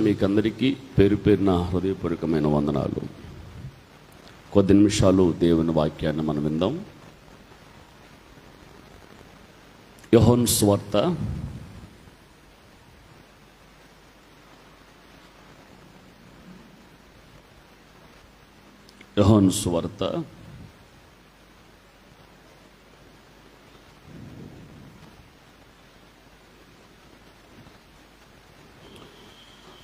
మీకు అందరికీ పేరు పేరున హృదయపూర్వకమైన వందనాలు. కొద్ది నిమిషాలు దేవుని వాక్యాన్ని మనం విందాం. యహోన్ స్వార్త. యహోన్ స్వార్త.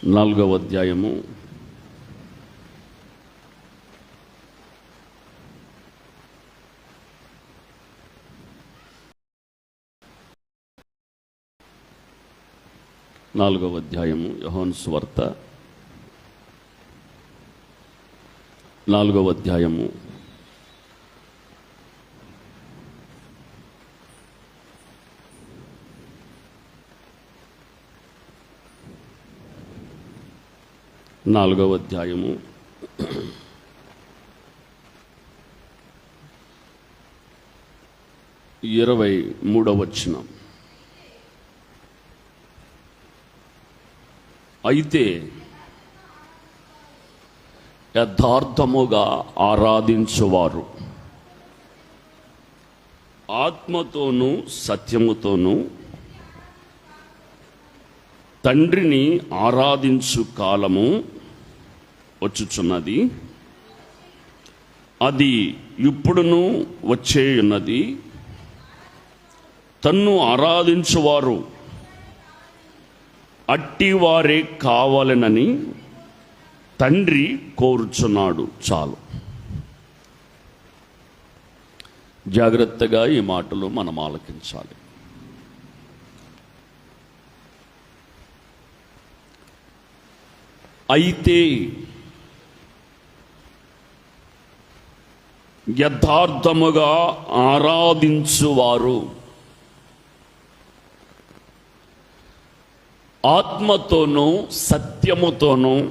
నాలుగవ అధ్యాయము నాలుగవ అధ్యాయము యహోన్ స్వార్త. నాలుగవ అధ్యాయము నాలుగవ అధ్యాయము. ఇరవై మూడవ అయితే యథార్థముగా ఆరాధించువారు. ఆత్మతోనూ సత్యముతోనూ తండ్రిని ఆరాధించు కాలము వచ్చుచున్నది. అది ఇప్పుడును వచ్చేయున్నది. తన్ను ఆరాధించువారు అట్టివారే కావాలనని తండ్రి కోరుచున్నాడు చాలు. జాగ్రత్తగా ఈ మాటలు మనం ఆలకించాలి. అయితే యథార్థముగా ఆరాధించువారు. ఆత్మతోనూ సత్యముతోనూ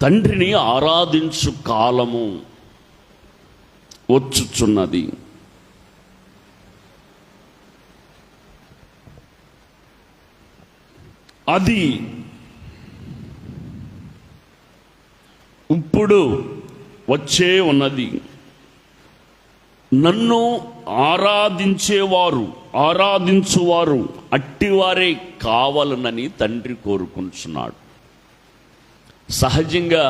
తండ్రిని ఆరాధించు కాలము వచ్చుచున్నది. అది ఇప్పుడు వచ్చే ఉన్నది. నన్ను ఆరాధించేవారు ఆరాధించువారు అట్టివారే కావాలనని తండ్రి కోరుకుంటున్నాడు. సహజంగా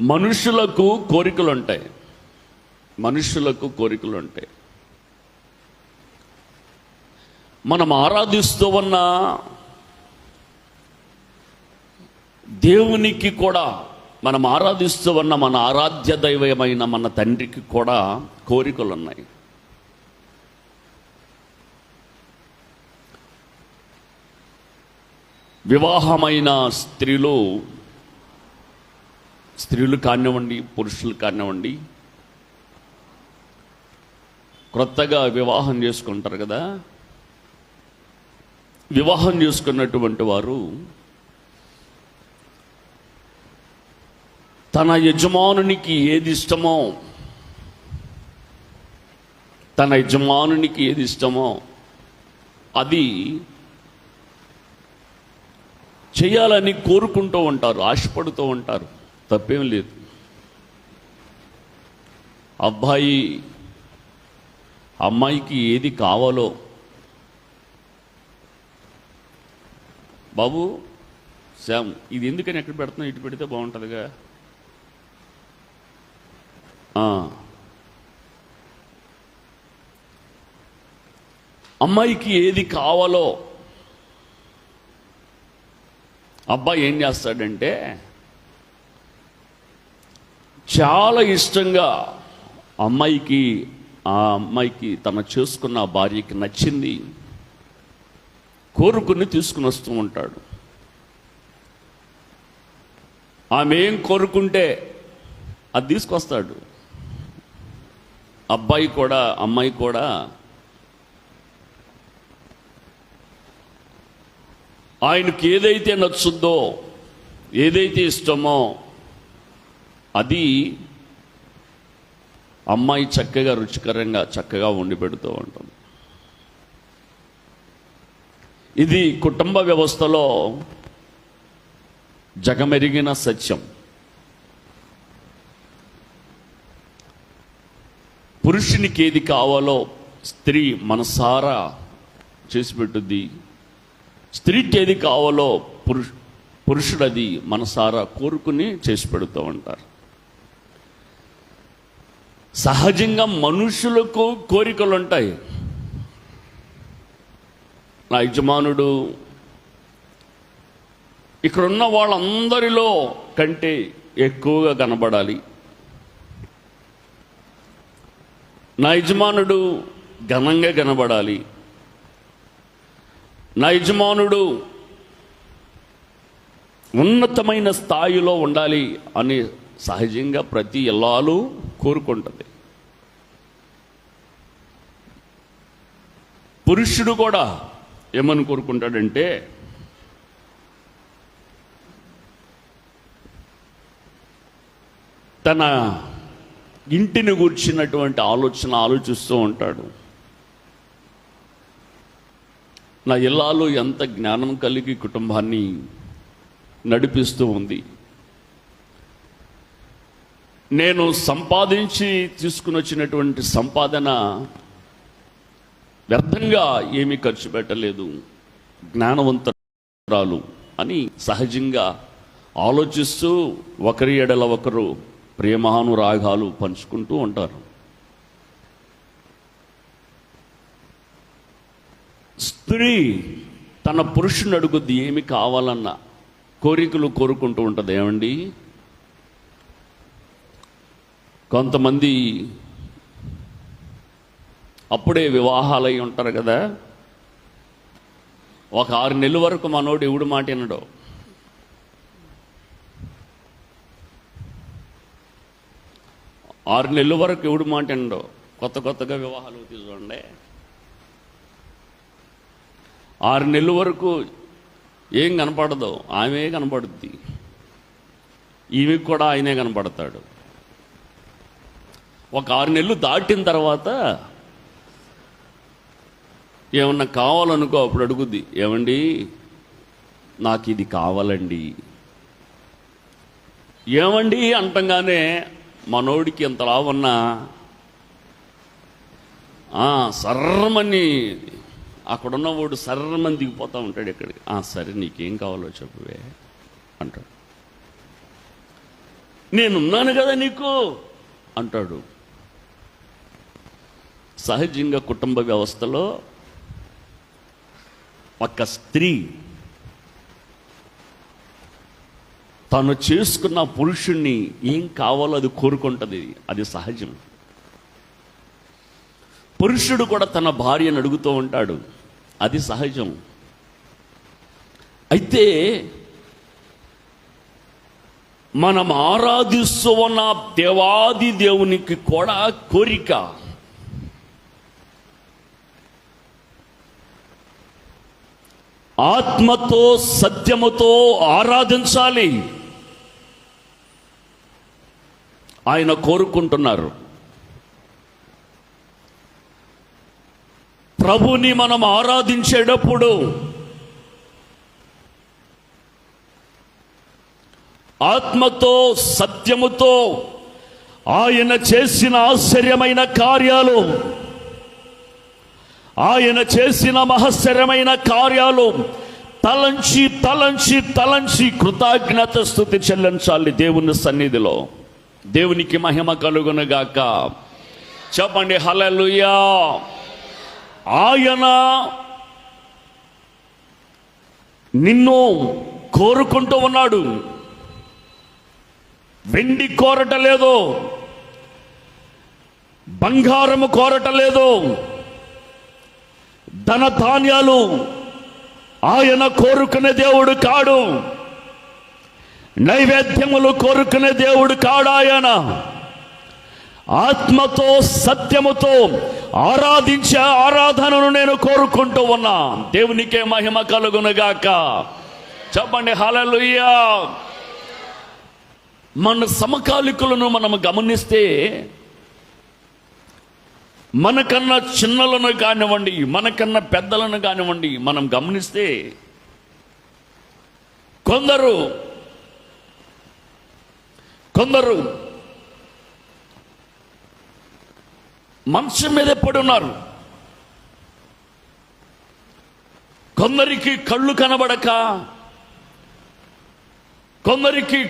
మనుషులకు కోరికలు ఉంటాయి మనుషులకు కోరికలు ఉంటాయి మనం ఆరాధిస్తూ ఉన్న దేవునికి కూడా మనం ఆరాధిస్తూ ఉన్న మన ఆరాధ్య దైవమైన మన తండ్రికి కూడా కోరికలు ఉన్నాయి వివాహమైన స్త్రీలు స్త్రీలు కానివ్వండి పురుషులు కానివ్వండి క్రొత్తగా వివాహం చేసుకుంటారు కదా? వివాహం చేసుకున్నటువంటి వారు తన యజమానునికి ఏది ఇష్టమో తన యజమానునికి ఏది ఇష్టమో అది చేయాలని కోరుకుంటూ ఉంటారు ఆశపడుతూ ఉంటారు. తప్పేం లేదు. అబ్బాయి అమ్మాయికి ఏది కావాలో బాబు శ్యామ్ ఇది ఎందుకని ఎక్కడ పెడుతున్నా ఇటు పెడితే బాగుంటుందిగా. అమ్మాయికి ఏది కావాలో అబ్బాయి ఏం చేస్తాడంటే చాలా ఇష్టంగా అమ్మాయికి ఆ అమ్మాయికి తన చేసుకున్న భార్యకి నచ్చింది కోరుకుని తీసుకుని వస్తూ ఉంటాడు. ఆమె ఏం కోరుకుంటే అది తీసుకొస్తాడు. అబ్బాయి కూడా అమ్మాయి కూడా ఆయనకి ఏదైతే నచ్చుద్దో ఏదైతే ఇష్టమో అది అమ్మాయి చక్కగా రుచికరంగా చక్కగా వండి పెడుతూ ఉంటుంది. ఇది కుటుంబ వ్యవస్థలో జగమెరిగిన సత్యం. పురుషునికి ఏది కావాలో స్త్రీ మనసారా చేసి పెట్టుద్ది. స్త్రీకి ఏది కావాలో పురుష పురుషుడు అది మనసారా కోరుకుని చేసి పెడుతూ ఉంటారు. సహజంగా మనుషులకు కోరికలు ఉంటాయి నా యజమానుడు ఇక్కడున్న వాళ్ళందరిలో కంటే ఎక్కువగా కనబడాలి. నా యజమానుడు ఘనంగా కనబడాలి. నా యజమానుడు ఉన్నతమైన స్థాయిలో ఉండాలి అని సహజంగా ప్రతి ఇల్లాలు కోరుకుంటుంది. పురుషుడు కూడా ఏమని కోరుకుంటాడంటే తన ఇంటిని గుర్చినటువంటి ఆలోచన ఆలోచిస్తూ ఉంటాడు. నా ఇల్లాలు ఎంత జ్ఞానం కలిగి కుటుంబాన్ని నడిపిస్తూ ఉంది. నేను సంపాదించి తీసుకుని వచ్చినటువంటి సంపాదన వ్యర్థంగా ఏమీ ఖర్చు పెట్టలేదు. జ్ఞానవంతరాలు అని సహజంగా ఆలోచిస్తూ ఒకరి ఎడల ఒకరు ప్రేమానురాగాలు పంచుకుంటూ ఉంటారు. స్త్రీ తన పురుషుని అడుగుద్ది ఏమి కావాలన్నా? కోరికలు కోరుకుంటూ ఉంటుంది ఏమండి? కొంతమంది అప్పుడే వివాహాలై ఉంటారు కదా. ఒక ఆరు నెలల వరకు మనోడు ఎవడు మాట వినడు. ఆరు నెలల వరకు ఎవడు మాట వినడు. కొత్త కొత్తగా వివాహాలు తీసుకోండి చూడండి. ఆరు నెలల వరకు ఏం కనపడదు. ఆమె కనపడుద్ది. ఈమెకు కూడా ఆయనే కనపడతాడు. ఒక ఆరు నెలలు దాటిన తర్వాత ఏమన్నా కావాలనుకో అప్పుడు అడుగుద్ది. ఏమండి? నాకు ఇది కావాలండి. ఏమండి అంటంగానే మనోడికి ఎంత లావన్నా సర్రమని అక్కడున్న వాడు సర్రమని దిగిపోతూ ఉంటాడు ఇక్కడికి "ఆ, సరే నీకేం కావాలో చెప్పువే అంటాడు. నేనున్నాను కదా నీకు అంటాడు. సహజంగా కుటుంబ వ్యవస్థలో ఒక స్త్రీ తను చేసుకున్న పురుషుణ్ణి ఏం కావాలో అది కోరుకుంటుంది. అది సహజం. పురుషుడు కూడా తన భార్యను అడుగుతూ ఉంటాడు. అది సహజం. అయితే మనం ఆరాధిస్తూ ఉన్న దేవాది దేవునికి కూడా కోరిక. ఆత్మతో సత్యముతో ఆరాధించాలి. ఆయన కోరుకుంటున్నారు. ప్రభుని మనం ఆరాధించేటప్పుడు ఆత్మతో సత్యముతో ఆయన చేసిన ఆశ్చర్యమైన కార్యాలు ఆయన చేసిన మహశ్చర్యమైన కార్యాలు తలంచి తలంచి తలంచి కృతజ్ఞత స్థుతి చెల్లించాలి దేవుని సన్నిధిలో. దేవునికి మహిమ కలుగునగాక. చెప్పండి హలలుయా ఆయన నిన్ను కోరుకుంటూ ఉన్నాడు. వెండి కోరట లేదో. బంగారము కోరట లేదో. ధన ధాన్యాలు ఆయన కోరుకునే దేవుడు కాడు. నైవేద్యములు కోరుకునే దేవుడు కాడు ఆయన. ఆత్మతో సత్యముతో ఆరాధించే ఆరాధనను నేను కోరుకుంటూ ఉన్నా. దేవునికే మహిమ కలుగునుగాక. చెప్పండి హలలుయ్యా మన సమకాలికులను మనం గమనిస్తే మనకన్నా చిన్నలను కానివ్వండి మనకన్నా పెద్దలను కానివ్వండి మనం గమనిస్తే కొందరు కొందరు మంచం మీద పడున్నారు కొందరికి కళ్ళు కనబడక కొందరికి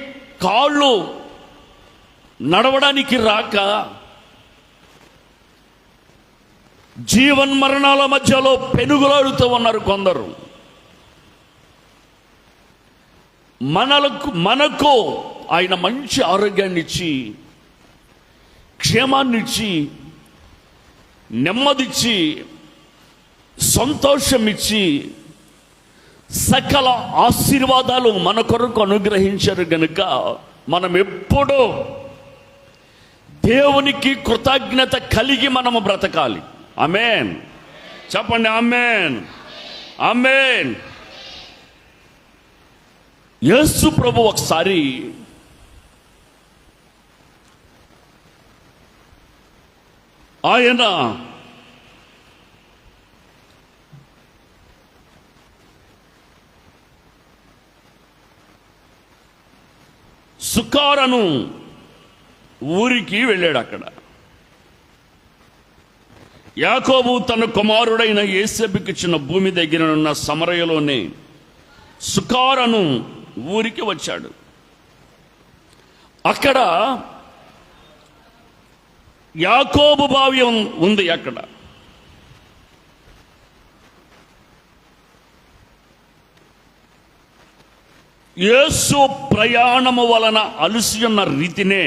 కాళ్ళు నడవడానికి రాక జీవన్ మరణాల మధ్యలో పెనుగులాడుతూ ఉన్నారు కొందరు. మనలకు మనకు ఆయన మంచి ఆరోగ్యాన్ని ఇచ్చి క్షేమాన్ని ఇచ్చి నెమ్మదిచ్చి సంతోషం ఇచ్చి సకల ఆశీర్వాదాలు మన కొరకు అనుగ్రహించారు గనుక మనం ఎప్పుడూ దేవునికి కృతజ్ఞత కలిగి మనము బ్రతకాలి. అమేన్ చెప్పండి అమేన్ అమేన్ యేసు ప్రభు ఒకసారి ఆయన సుకారను ఊరికి వెళ్ళాడు అక్కడ. యాకోబు తన కుమారుడైన ఏసేబుకి ఇచ్చిన భూమి దగ్గర ఉన్న సమరయలోనే సుకారను ఊరికి వచ్చాడు. అక్కడ యాకోబు భావ్యం ఉంది అక్కడ యేసు ప్రయాణము వలన అలసి ఉన్న రీతినే